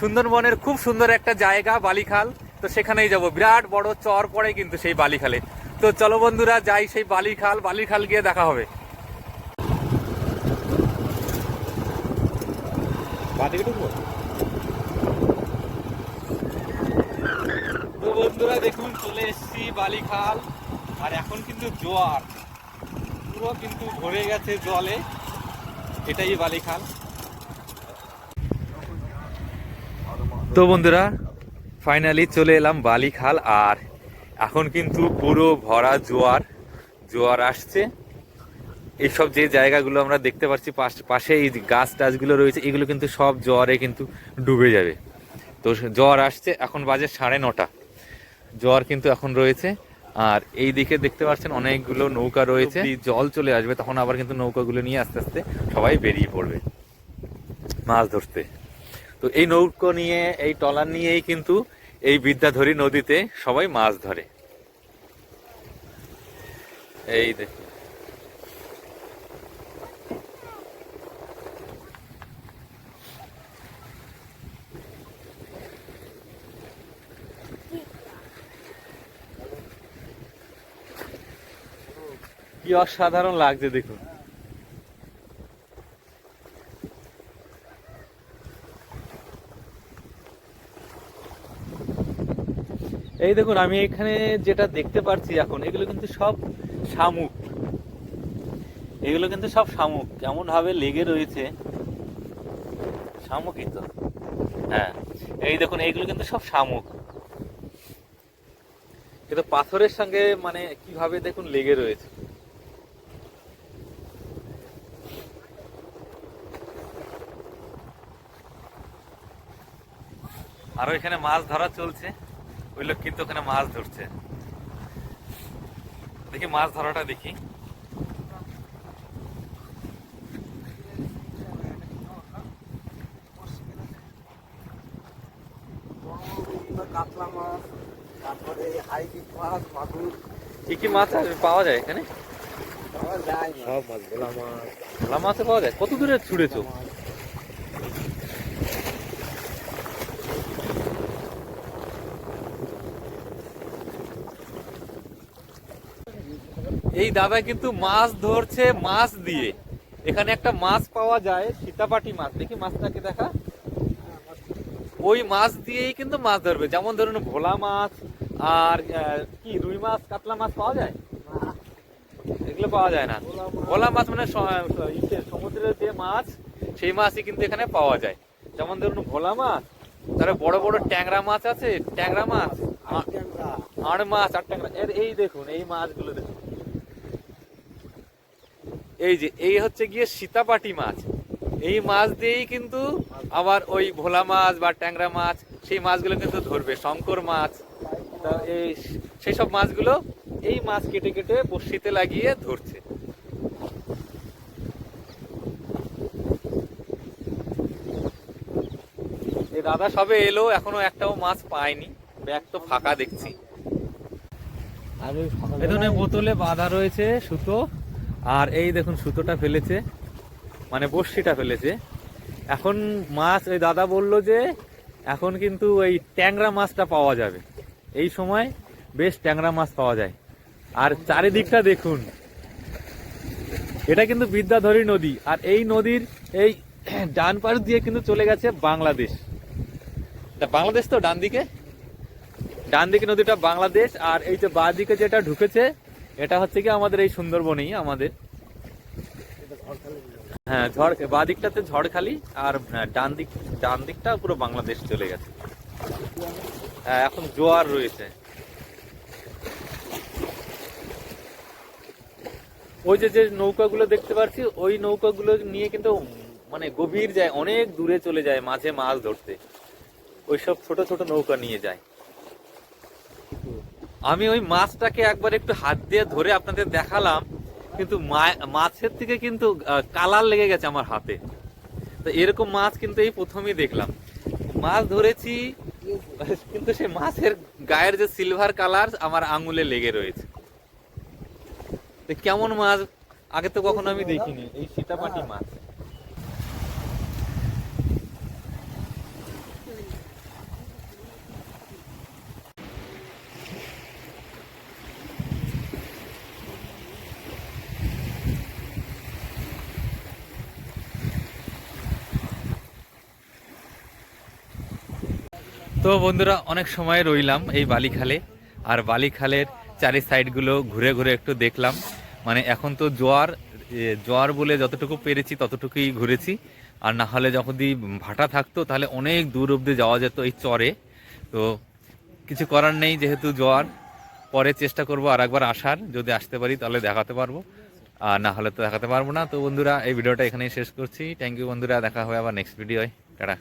সুন্দরবনের খুব সুন্দর একটা জায়গা, বালিখাল। তো সেখানেই যাব। বিরাট বড় চর পড়ে কিন্তু সেই বালিখালে। তো চলো বন্ধুরা, যাই সেই বালিখাল। বালিখাল গিয়ে দেখা হবে। বন্ধুরা, দেখুন, চলে এসেছি বালিখাল। আর এখন কিন্তু জোয়ার। পুরো কিন্তু ভরে গেছে জলে। এটাই বালিখাল। তো বন্ধুরা ফাইনালি চলে এলাম বালিখাল আর এখন কিন্তু পুরো ভরা জোয়ার জোয়ার আসছে। এইসব যে জায়গাগুলো আমরা দেখতে পাচ্ছি পাশ- এই গাছ টাছগুলো রয়েছে এগুলো কিন্তু সব জোয়ারে কিন্তু ডুবে যাবে। তো জ্বর আসছে এখন বাজে সাড়ে নটা। জ্বর কিন্তু এখন রয়েছে আর এই দিকে দেখতে পাচ্ছেন অনেকগুলো নৌকা রয়েছে। জল চলে আসবে তখন আবার কিন্তু নৌকাগুলো নিয়ে আস্তে আস্তে সবাই বেরিয়ে পড়বে। মাছ ধরতে। তো এই নৌকো নিয়ে, এই টলার নিয়েই কিন্তু এই বিদ্যাধরী নদীতে সবাই মাছ ধরে। এই দেখুন। কি অসাধারণ লাগছে, দেখুন। এই দেখুন, আমি এখানে যেটা দেখতে পাচ্ছি এখন, এগুলো কিন্তু সব শামুক। এগুলো কিন্তু সব শামুক। কেমন ভাবে লেগে রয়েছে। শামুকই তো। হ্যাঁ এই দেখুন এইগুলো কিন্তু সব শামুক। কিন্তু পাথরের সঙ্গে মানে কীভাবে দেখুন লেগে রয়েছে। আরও এখানে মাছ ধরা চলছে। ওই লোক কিন্তু ওখানে মাছ ধরছে। দেখি মাছ ধরাটা দেখি। কাতলা মাছ তারপরে হাইব্রিড মাছ মাগুর কি কি মাছ পাওয়া যায় এখানে। সব মাছ ভোলা মাছ। ভোলা মাছও পাওয়া যায়? কত দূরে ছুড়েছো? এই দাদা কিন্তু মাছ ধরছে মাছ দিয়ে। এখানে একটা মাছ পাওয়া যায় সীতাপাটি মাছ। দেখি মাছটাকে দেখা। ওই মাছ দিয়েই কিন্তু মাছ ধরবে। যেমন ধরুন ভোলা মাছ আর কি রুই মাছ কাতলা মাছ পাওয়া যায়? এগুলো পাওয়া যায় না। ভোলা মাছ মানে সমুদ্রের যে মাছ সেই মাছই কিন্তু এখানে পাওয়া যায়। যেমন ধরুন ভোলা মাছ তারপরে বড় বড় ট্যাংরা মাছ আছে? ট্যাংরা মাছ? আ- ট্যাংরা, আড় মাছ আর ট্যাংরা। এই দেখুন এই মাছগুলো দেখুন। এই যে এই হচ্ছে গিয়ে সীতাপাটি মাছ। এই মাছ দিয়েই কিন্তু আবার ওই ভোলা মাছ বা ট্যাংরা মাছ সেই মাছগুলো কিন্তু ধরবে শঙ্কর মাছ। তা এই সেই সব মাছগুলো এই মাছ কেটে কেটে বড়শিতে লাগিয়ে ধরছে। এই দাদা সবে এলো এখনও একটাও মাছ পায়নি। ব্যাগ তো ফাঁকা দেখছি। আর বোতলে বাঁধা রয়েছে সুতো। আর এই দেখুন সুতোটা ফেলেছে মানে বড়শিটা ফেলেছে। এখন মাছ ওই দাদা বলল যে এখন কিন্তু এই ট্যাংরা মাছটা পাওয়া যাবে। এই সময় বেশ ট্যাংরা মাছ পাওয়া যায়। আর চারিদিকটা দেখুন, এটা কিন্তু বিদ্যাধরী নদী। আর এই নদীর এই ডান পাশ দিয়ে কিন্তু চলে গেছে বাংলাদেশ। বাংলাদেশ তো ডান দিকে ডান দিকে নদীটা বাংলাদেশ, আর এই যে বাঁ দিকে যেটা ঢুকেছে এটা হচ্ছে কি আমাদের এই সুন্দরবনেই, আমাদের। হ্যাঁ ঝড় বাঁ দিকটাতে ঝড়খালি আর ডান দিক ডান দিকটা পুরো বাংলাদেশ চলে গেছে। হ্যাঁ এখন জোয়ার রয়েছে। ওই যে যে নৌকাগুলো দেখতে পাচ্ছি, ওই নৌকাগুলো নিয়ে কিন্তু মানে গভীর যায়, অনেক দূরে চলে যায়, মাঝে মাছ ধরতে। ওইসব ছোট ছোট নৌকা নিয়ে যায়। আমি ওই মাছটাকে একবার একটু হাত দিয়ে ধরে আপনাদের দেখালাম কিন্তু মাছের থেকে কিন্তু কালার লেগে গেছে আমার হাতে। তো এরকম মাছ কিন্তু এই প্রথমেই দেখলাম। মাছ ধরেছি কিন্তু সেই মাছের গায়ের যে সিলভার কালার আমার আঙুলে লেগে রয়েছে। তো কেমন মাছ? আগে তো কখনো আমি দেখিনি এই সীতাপাটি মাছ। তো বন্ধুরা, অনেক সময় রইলাম এই বালিখালে। আর বালিখালের চারি সাইডগুলো ঘুরে ঘুরে একটু দেখলাম। মানে এখন তো জোয়ার জোয়ার বলে যতটুকু পেরেছি ততটুকুই ঘুরেছি। আর না হলে যখন ভাটা থাকতো, তাহলে অনেক দূর অবধি যাওয়া যেত এই চরে। তো কিছু করার নেই যেহেতু জোয়ার। পরে চেষ্টা করব আর একবার আসার। যদি আসতে পারি, তাহলে দেখাতে পারব। আর না হলে তো দেখাতে পারব না। তো বন্ধুরা, এই ভিডিওটা এখানেই শেষ করছি। থ্যাংক ইউ বন্ধুরা, দেখা হবে আবার নেক্সট ভিডিওয় টাটা।